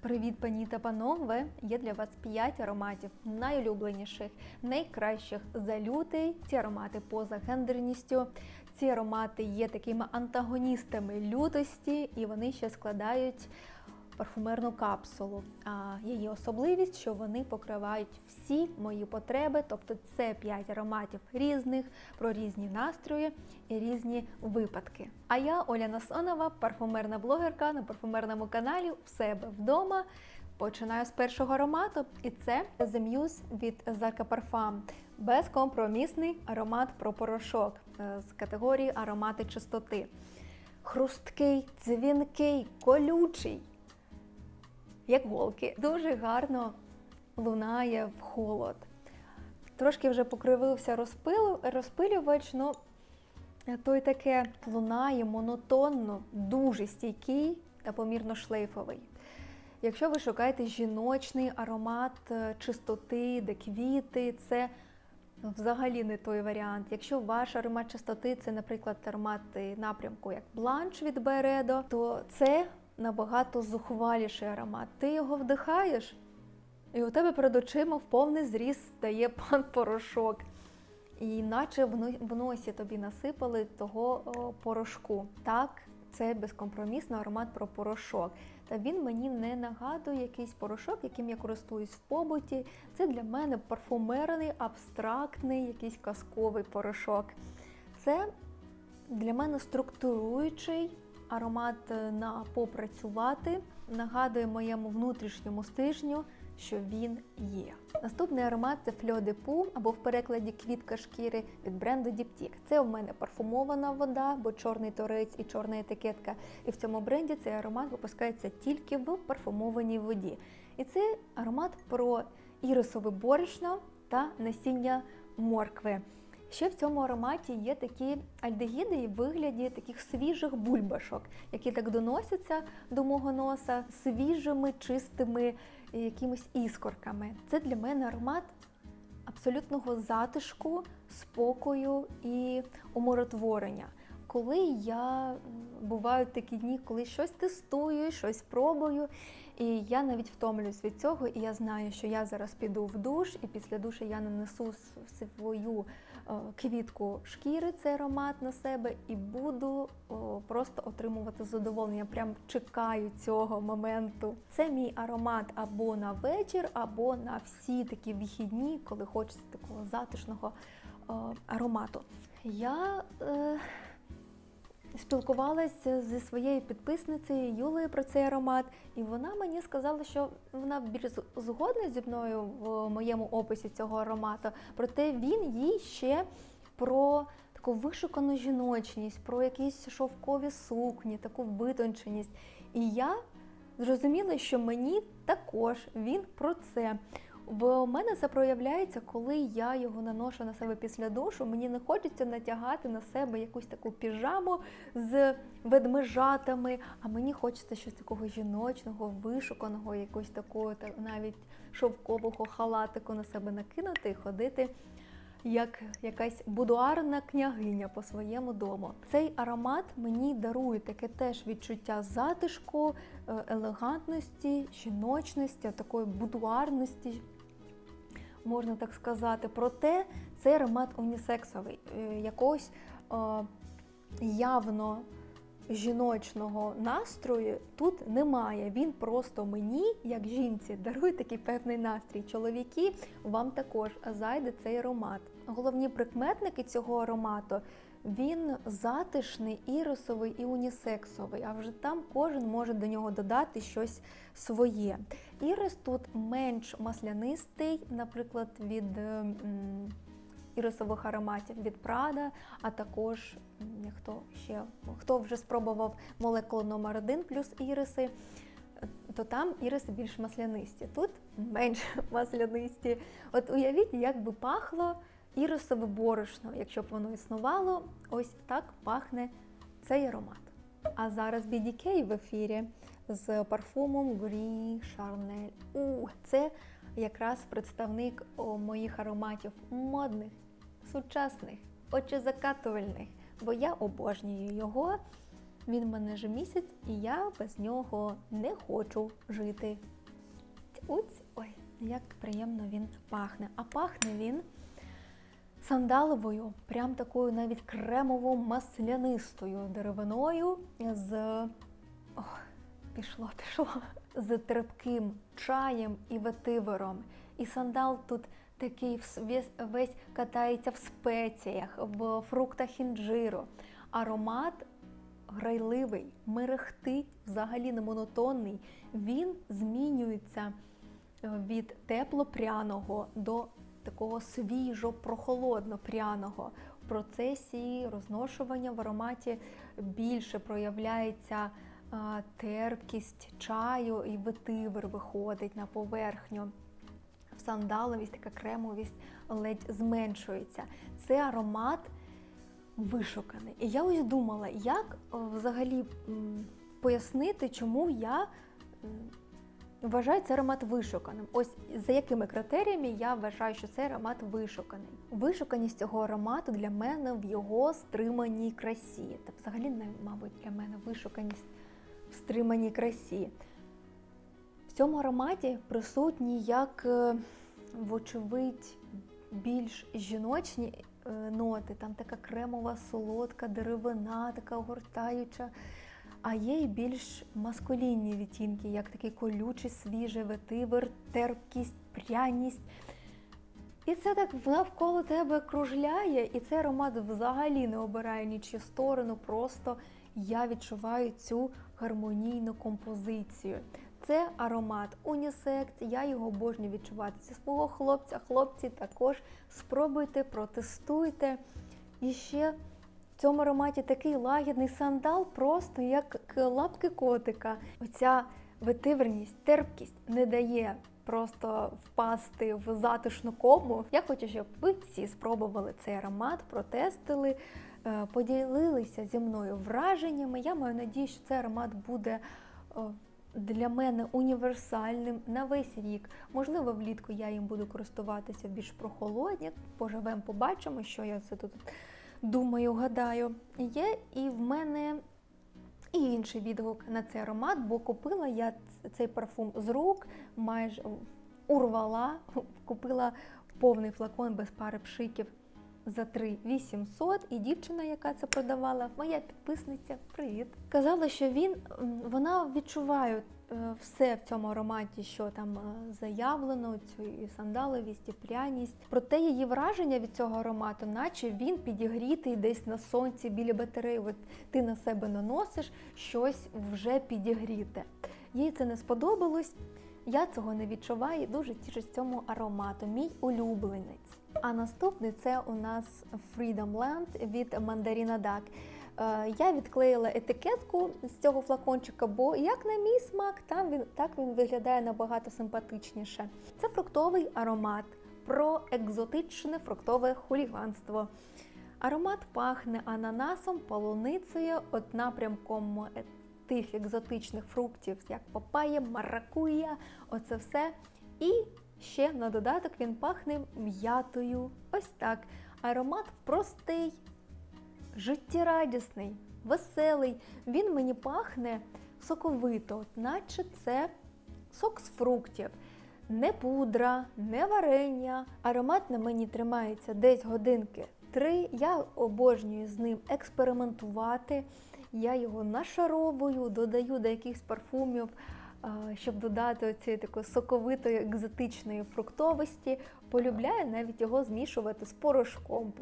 Привіт, пані та панове! Є для вас 5 ароматів найулюбленіших, найкращих за лютий. Ці аромати поза гендерністю. Ці аромати є такими антагоністами лютості, і вони ще складають парфумерну капсулу. А її особливість, що вони покривають всі мої потреби, тобто це 5 ароматів різних, про різні настрої і різні випадки. А я Оля Насонова, парфумерна блогерка на парфумерному каналі в себе вдома. Починаю з першого аромату, і це The Muse від Zarka Parfum. Безкомпромісний аромат про порошок е, з категорії аромати чистоти. Хрусткий, дзвінкий, колючий як голки. Дуже гарно лунає в холод. Трошки вже покривився розпил, розпилювач, ну той таке лунає монотонно, дуже стійкий та помірно шлейфовий. Якщо ви шукаєте жіночний аромат е, чистоти, де квіти, це взагалі не той варіант. Якщо ваш аромат чистоти це, наприклад, аромати напрямку, як бланш від Бередо, то це набагато зухваліший аромат. Ти його вдихаєш, і у тебе перед очима в повний зріст стає пан порошок. І наче в носі тобі насипали того порошку. Так, це безкомпромісний аромат про порошок. Та він мені не нагадує якийсь порошок, яким я користуюсь в побуті. Це для мене парфумерний, абстрактний, якийсь казковий порошок. Це для мене структуруючий аромат е, на попрацювати. Нагадує моєму внутрішньому стижню, що він є. Наступний аромат це Fleur de або в перекладі квітка шкіри від бренду Diptyque. Це у мене парфумована вода, бо чорний торець і чорна етикетка. І в цьому бренді цей аромат випускається тільки в парфумованій воді. І це аромат про ірисове борошно та насіння моркви. Ще в цьому ароматі є такі альдегіди і вигляді таких свіжих бульбашок, які так доносяться до мого носа свіжими, чистими якимись іскорками. Це для мене аромат абсолютного затишку, спокою і умиротворення. Коли я буваю такі дні, коли щось тестую, щось пробую, і я навіть втомлююсь від цього, і я знаю, що я зараз піду в душ, і після душу я нанесу свою е, квітку шкіри, цей аромат на себе, і буду просто отримувати задоволення. Прям чекаю цього моменту. Це мій аромат або на вечір, або на всі такі вихідні, коли хочеться такого затишного е, аромату. Я е, спілкувалася зі своєю підписницею Юлею про цей аромат, і вона мені сказала, що вона більш згодна зі мною в моєму описі цього аромату, проте він їй ще про таку вишукану жіночність, про якісь шовкові сукні, таку витонченість. І я зрозуміла, що мені також він про це. Бо у мене це проявляється, коли я його наношу на себе після душу. Мені не хочеться натягати на себе якусь таку піжаму з ведмежатами, а мені хочеться щось такого жіночного, вишуканого, якогось такого навіть шовкового халатику на себе накинути і ходити. Як якась будуарна княгиня по своєму дому. Цей аромат мені дарує таке теж відчуття затишку, е, елегантності, жіночності, такої будуарності, можна так сказати. Проте цей аромат унісексовий, е, якогось е, явно жіночного настрою тут немає. Він просто мені, як жінці, дарує такий певний настрій. Чоловіки вам також зайде цей аромат. Головні прикметники цього аромату. Він затишний, ірисовий і унісексовий, а вже там кожен може до нього додати щось своє. Ірис тут менш маслянистий, наприклад, від м, ірисових ароматів від Прада, а також хто ще хто вже спробував молекулу номер 1 плюс іриси. То там іриси більш маслянисті, тут менш маслянисті. От уявіть, як би пахло ірисове борошно, якщо б воно існувало, ось так пахне цей аромат. А зараз BDK в ефірі з парфумом Gris Charnel. У, це якраз представник моїх ароматів модних, сучасних, очезакатувальних, бо я обожнюю його. Він мене вже місяць, і я без нього не хочу жити. Уць, ой, як приємно він пахне. А пахне він сандаловою, прям такою навіть кремово-маслянистою деревиною з. Ох, пішло, пішло. З терпким чаєм і ветивером. І сандал тут такий весь, весь катається в спеціях, в фруктах інжиру. Аромат грайливий, мерехтить, взагалі не монотонний. Він змінюється е, від тепло-пряного до такого свіжо-прохолодно-пряного. В процесі розношування в ароматі більше проявляється терпкість чаю і ветивер виходить на поверхню. Сандаловість, така кремовість ледь зменшується. Це аромат вишуканий. І я ось думала, як взагалі пояснити, чому я вважаю цей аромат вишуканим. Ось за якими критеріями я вважаю, що цей аромат вишуканий. Вишуканість цього аромату для мене в його стриманій красі. Та взагалі, не, мабуть, для мене вишуканість в стриманій красі. В цьому ароматі присутні як, е, вочевидь, більш жіночні е, ноти, там така кремова, солодка деревина, така огортаюча. А є і більш маскулінні відтінки, як такий колючий, свіжий ветивер, терпкість, пряність. І це так навколо тебе кружляє, і цей аромат взагалі не обирає нічию сторону, просто я відчуваю цю гармонійну композицію. Це аромат унісекс, я його обожнюю відчувати зі свого хлопця. Хлопці також спробуйте, протестуйте. І ще в цьому ароматі такий лагідний сандал, просто як лапки котика. Оця ветиверність, терпкість не дає просто впасти в затишну кому. Я хочу, щоб ви всі спробували цей аромат, протестили, е, поділилися зі мною враженнями. Я маю надію, що цей аромат буде. е, Для мене універсальним на весь рік. Можливо, влітку я їм буду користуватися більш прохолодні. Поживемо, побачимо, що я це тут думаю, гадаю. Є і в мене і інший відгук на цей аромат, бо купила я цей парфум з рук, майже урвала, купила повний флакон без пари пшиків за 3 800, і дівчина, яка це продавала, моя підписниця, привіт. Казала, що він вона відчуває все в цьому ароматі, що там е, заявлено, цю і сандаловість, і пряність. Проте її враження від цього аромату, наче він підігрітий десь на сонці біля батареї. От ти на себе наносиш щось вже підігріте. Їй це не сподобалось. Я цього не відчуваю і дуже тішусь цьому аромату. Мій улюбленець. А наступний це у нас Freedom Land від Mandarina Duck. Е, Я відклеїла етикетку з цього флакончика, бо як на мій смак, там він так він виглядає набагато симпатичніше. Це фруктовий аромат про екзотичне фруктове хуліганство. Аромат пахне ананасом, полуницею, от напрямком е, тих екзотичних фруктів, як папая, маракуя, оце все. І ще на додаток він пахне м'ятою. Ось так. Аромат простий, життєрадісний, веселий. Він мені пахне соковито, наче це сок з фруктів. Не пудра, не варення. Аромат на мені тримається десь годинки три. Я обожнюю з ним експериментувати. Я його нашаровую, додаю до якихось парфумів, щоб додати цієї такої соковитої екзотичної фруктовості. Полюбляю навіть його змішувати з порошком.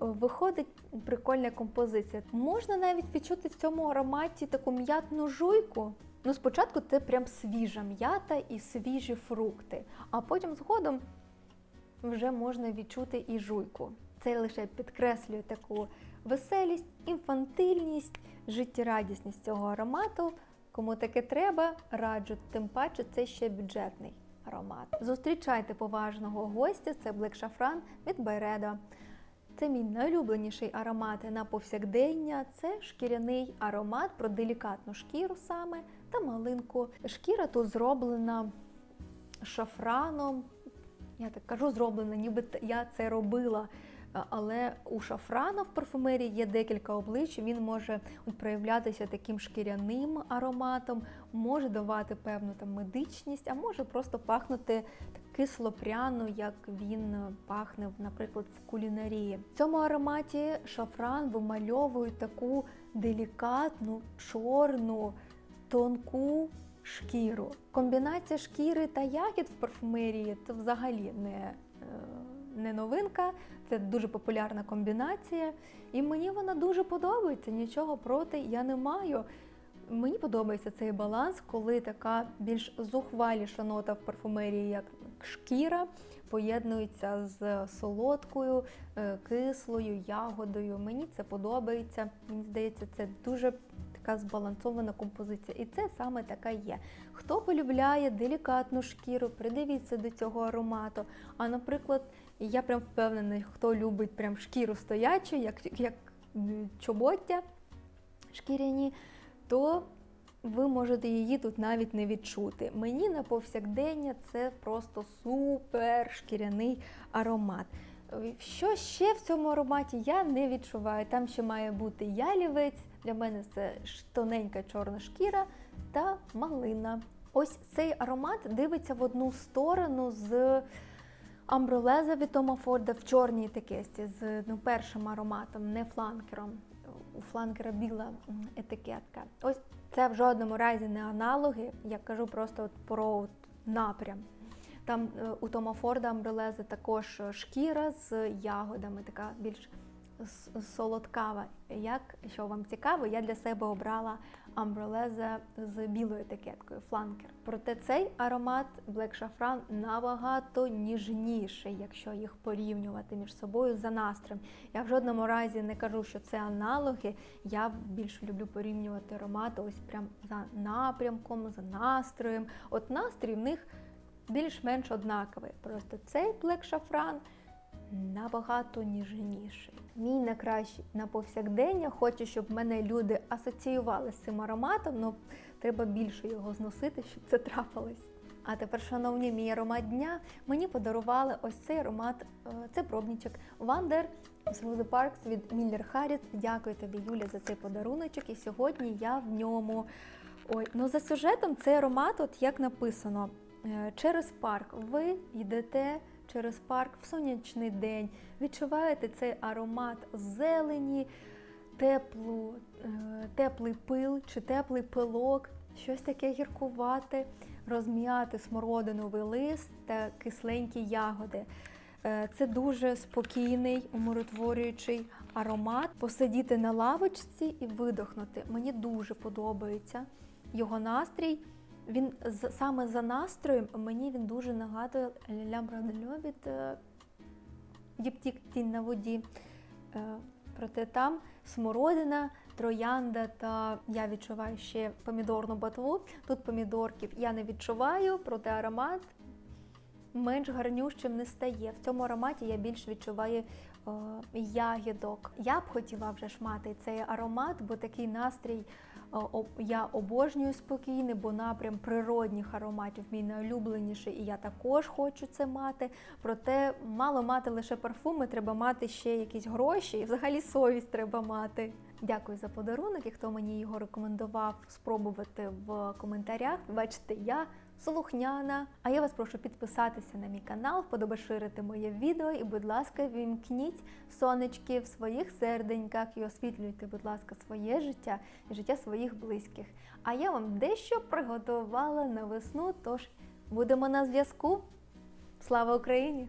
Бо Виходить прикольна композиція. Можна навіть відчути в цьому ароматі таку м'ятну жуйку. Ну, спочатку це прям свіжа м'ята і свіжі фрукти, а потім згодом вже можна відчути і жуйку. Це лише підкреслює таку веселість, інфантильність, життєрадісність цього аромату. Кому таке треба, раджу, тим паче це ще бюджетний аромат. Зустрічайте поважного гостя, це Black Safran від Байреда. Це мій найулюбленіший аромат на повсякдення. Це шкіряний аромат про делікатну шкіру саме та малинку. Шкіра тут зроблена шафраном. Я так кажу, зроблена, ніби я це робила Але у шафрана в парфумерії є декілька облич. Він може проявлятися таким шкіряним ароматом, може давати певну там медичність, а може просто пахнути кисло-пряно, як він е, пахне, наприклад, в кулінарії. В цьому ароматі шафран вимальовує таку делікатну, чорну, тонку шкіру. Комбінація шкіри та ягід в парфумерії це взагалі не, е, не новинка, це дуже популярна комбінація. І мені вона дуже подобається. Нічого проти я не маю. Мені подобається цей баланс, коли така більш зухваліша нота в парфумерії, як шкіра, поєднується з солодкою, е, кислою ягодою. Мені це подобається. Мені здається, це дуже така збалансована композиція. І це саме така є. Хто полюбляє делікатну шкіру, придивіться до цього аромату. А наприклад, я прям впевнена, хто любить прям шкіру стоячу, як, як чоботя шкіряні, то ви можете її тут навіть не відчути. Мені на повсякдення це просто супер шкіряний аромат. Що ще в цьому ароматі я не відчуваю. Там ще має бути ялівець, для мене це тоненька чорна шкіра та малина. Ось цей аромат дивиться в одну сторону з амбролеза від Тома Форда в чорній етикетці з ну, першим ароматом, не фланкером. У фланкера біла етикетка. Ось це в жодному разі не аналоги. Я кажу просто от про напрям. Там е, у Тома Форда амбрелези також е, шкіра з ягодами, така більш солодкава. Як що вам цікаво, я для себе обрала амбрелеза з білою етикеткою фланкер. Проте цей аромат Black Saffron набагато ніжніший, якщо їх порівнювати між собою за настроєм. Я в жодному разі не кажу, що це аналоги. Я більше люблю порівнювати аромати ось прям за напрямком, за настроєм. От настрій в них більш-менш однаковий. Просто цей Black Saffron набагато ніжніший. Мій найкращий на повсякдення. Хочу, щоб мене люди асоціювали з цим ароматом, але треба більше його зносити, щоб це трапилось. А тепер, шановні, мій аромат дня мені подарували ось цей аромат. е, Це пробничок з Woody Parks від Miller Harris. Дякую тобі, Юля, за цей подаруночок. І сьогодні я в ньому. Ой, ну за сюжетом цей аромат, от як написано, е, через парк. Ви йдете через парк в сонячний день, відчуваєте цей аромат зелені, теплу, е, теплий пил чи теплий пилок, щось таке гіркувате, розм'яти смородиновий лист та кисленькі ягоди. Е, Це дуже спокійний, умиротворюючий аромат. Посидіти на лавочці і видохнути. Мені дуже подобається його настрій. Він саме за настроєм мені він дуже нагадує Ля Брадельо від е, Діптік Тінь на воді. Е, Проте там смородина, троянда та я відчуваю ще помідорну ботву. Тут помідорків я не відчуваю, проте аромат менш гарнющим не стає. В цьому ароматі я більш відчуваю е, ягідок. Я б хотіла вже ж мати цей аромат, бо такий настрій я обожнюю спокійний, бо напрям природних ароматів мій найулюбленіший, і я також хочу це мати. Проте мало мати лише парфуми, треба мати ще якісь гроші, і взагалі совість треба мати. Дякую за подарунок. І хто мені його рекомендував спробувати в коментарях. Бачите, я слухняна. А я вас прошу підписатися на мій канал, подобаширити моє відео і, будь ласка, вімкніть сонечки в своїх серденьках і освітлюйте, будь ласка, своє життя і життя своїх близьких. А я вам дещо приготувала на весну, тож будемо на зв'язку. Слава Україні!